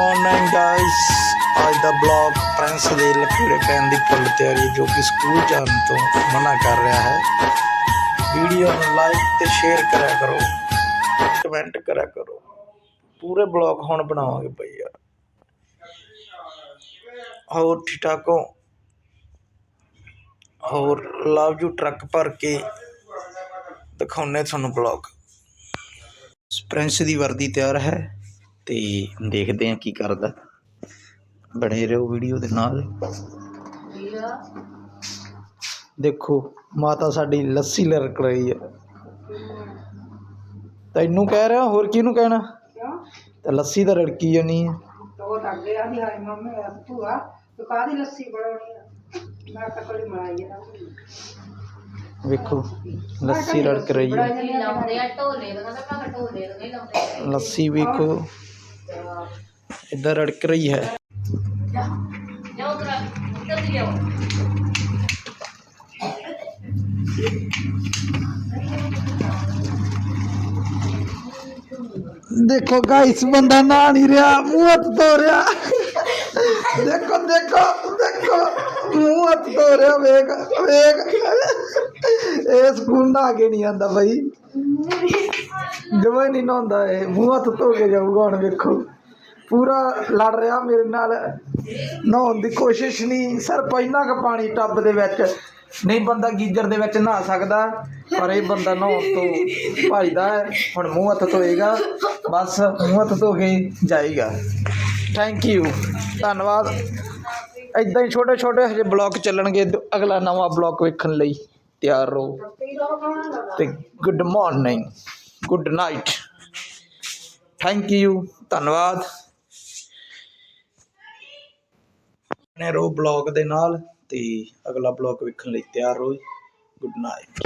Morning guys ਅੱਜ ਦਾ blog Prince ਦੇ ਲਕੀੜੇ ਪੈਣ ਦੀ ਫੁੱਲ ਤਿਆਰੀ ਜੋ ਕਿ ਸਕੂਲ ਜਾਣ ਤੋਂ ਮਨਾ ਕਰ ਰਿਹਾ ਹੈ। ਵੀਡੀਓ ਨੂੰ ਲਾਈਕ ਤੇ ਸ਼ੇਅਰ ਕਰਿਆ ਕਰੋ। ਕਮੈਂਟ ਕਰਿਆ ਕਰੋ। ਪੂਰੇ ਬਲੌਗ ਹੁਣ ਬਣਾਵਾਂਗੇ ਬਈ ਯਾਰ। ਹੋਰ ਠੀਕ ਠਾਕ ਹੋਰ ਲਵ ਯੂ ਟਰੱਕ ਭਰ ਕੇ ਦਿਖਾਉਨੇ ਤੁਹਾਨੂੰ ਬਲੌਗ ਪ੍ਰਿੰਸ ਦੀ ਵਰਦੀ ਤਿਆਰ ਹੈ। ਤੇ ਦੇਖਦੇ ਹਾਂ ਕੀ ਕਰਦਾ। ਬਣੇ ਰਹੋ ਵੀਡੀਓ ਦੇ ਨਾਲ। ਦੇਖੋ ਮਾਤਾ ਸਾਡੀ ਲੱਸੀ ਲਰਕ ਰਹੀ ਹੈ ਤੈਨੂੰ ਕਹਿ ਰਿਹਾ ਹੋਰ ਕਿਹਨੂੰ ਕਹਿਣਾ? ਕਿਉਂ? ਤੇ ਲੱਸੀ ਤਾਂ ਰੜਕੀ ਜਾਨੀ ਹੈ ਤੇ ਉਹ ਤਾਂ ਅੱਗੇ ਆਦੀ ਹਾਏ ਮੰਮੀ ਮੇਰਾ ਭੂਆ ਤੂੰ ਕਾਹਦੀ ਲੱਸੀ ਬਣਾਉਣੀ ਆ? ਮੈਂ ਤਾਂ ਕੋਲੀ ਮਲਾਈ ਆ। ਵੇਖੋ ਲੱਸੀ ਰੜਕ ਰਹੀ ਹੈ ਲਾਉਂਦੇ ਆ ਢੋਲੇ ਦਾ ਕਹਿੰਦਾ ਭਾਵੇਂ ਢੋਲੇ ਦਾ ਨਹੀਂ ਲਾਉਂਦੇ ਲੱਸੀ ਵੇਖੋ। ਇਦਾਂ ਰੜਕ ਰਹੀ ਹੈ। ਜਾਓ ਕਰਾ ਉੱਤਰ ਦੀ ਜਾਓ ਦੇਖੋ ਗਾਇਸ ਬੰਦਾ ਨਾ ਨਹੀਂ ਰਿਹਾ, ਮੂੰਹ ਹੱਥ ਧੋ ਰਿਹਾ ਦੇਖੋ ਦੇਖੋ ਇਹ ਸਕੂਲ ਨਾ ਕੇ ਨਹੀਂ ਆਂਦਾ ਬਾਈ। ਜਮਾ ਹੀ ਨਹੀਂ ਨਹਾਉਂਦਾ ਇਹ, ਮੂੰਹ ਹੱਥ ਧੋ ਕੇ ਜਾਊਗਾ ਹੁਣ ਵੇਖੋ। ਪੂਰਾ ਲੜ ਰਿਹਾ ਮੇਰੇ ਨਾਲ। ਨਹਾਉਣ ਦੀ ਕੋਸ਼ਿਸ਼ ਨਹੀਂ। ਸਰ, ਪਹਿਲਾਂ ਕੁ ਪਾਣੀ ਟੱਬ ਦੇ ਵਿੱਚ, ਨਹੀਂ ਬੰਦਾ ਗੀਜ਼ਰ ਦੇ ਵਿੱਚ ਨਹਾ ਸਕਦਾ, ਪਰ ਇਹ ਬੰਦਾ ਨਹਾਉਣ ਤੋਂ ਭੱਜਦਾ ਹੈ। ਹੁਣ ਮੂੰਹ ਹੱਥ ਧੋਏਗਾ, ਬਸ ਮੂੰਹ ਹੱਥ ਧੋ ਕੇ ਜਾਏਗਾ। ਥੈਂਕ ਯੂ ਧੰਨਵਾਦ। ਇਦਾਂ ਹੀ ਛੋਟੇ ਛੋਟੇ ਹਜੇ ਬਲੌਗ ਚੱਲਣਗੇ। ਦ- ਅਗਲਾ ਨਵਾਂ ਬਲੌਗ ਵੇਖਣ ਲਈ ਤਿਆਰ ਰਹੋ। ਤੇ good morning good night thank you ਧੰਨਵਾਦ। ਨੇ ਰੋ ਬਲੌਗ ਦੇ ਨਾਲ ਤੇ ਅਗਲਾ ਬਲੌਗ ਵੇਖਣ ਲਈ ਤਿਆਰ ਰਹੋ ਗੁੱਡ ਨਾਈਟ